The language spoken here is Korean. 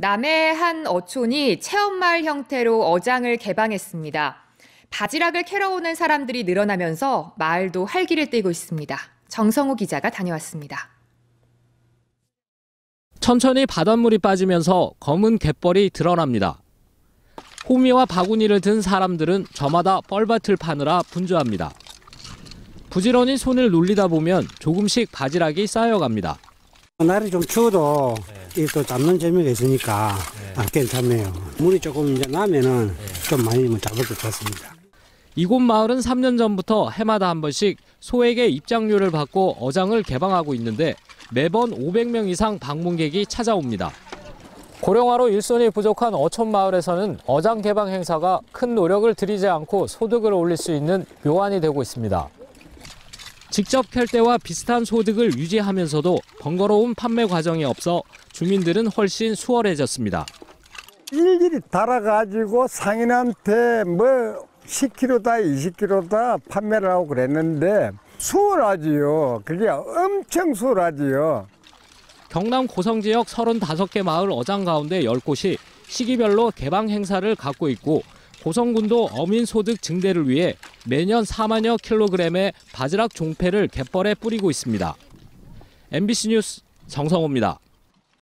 남해의 한 어촌이 체험마을 형태로 어장을 개방했습니다. 바지락을 캐러 오는 사람들이 늘어나면서 마을도 활기를 띠고 있습니다. 정성우 기자가 다녀왔습니다. 천천히 바닷물이 빠지면서 검은 갯벌이 드러납니다. 호미와 바구니를 든 사람들은 저마다 뻘밭을 파느라 분주합니다. 부지런히 손을 놀리다 보면 조금씩 바지락이 쌓여갑니다. 날이 좀 추워도 이또 잡는 재미가 있으니까 아, 괜찮네요. 물이 조금 이제 나면은 좀 많이 뭐 잡을 것 같습니다. 이곳 마을은 3년 전부터 해마다 한 번씩 소에게 입장료를 받고 어장을 개방하고 있는데 매번 500명 이상 방문객이 찾아옵니다. 고령화로 일손이 부족한 어촌 마을에서는 어장 개방 행사가 큰 노력을 들이지 않고 소득을 올릴 수 있는 묘안이 되고 있습니다. 직접 캘 때와 비슷한 소득을 유지하면서도 번거로운 판매 과정이 없어 주민들은 훨씬 수월해졌습니다. 일일이 달아가지고 상인한테 뭐 10kg다 20kg다 판매를 하고 그랬는데 수월하지요. 그게 엄청 수월하지요. 경남 고성 지역 35개 마을 어장 가운데 10곳이 시기별로 개방 행사를 갖고 있고 고성군도 어민 소득 증대를 위해 매년 4만여 킬로그램의 바지락 종패를 갯벌에 뿌리고 있습니다. MBC 뉴스 정성호입니다.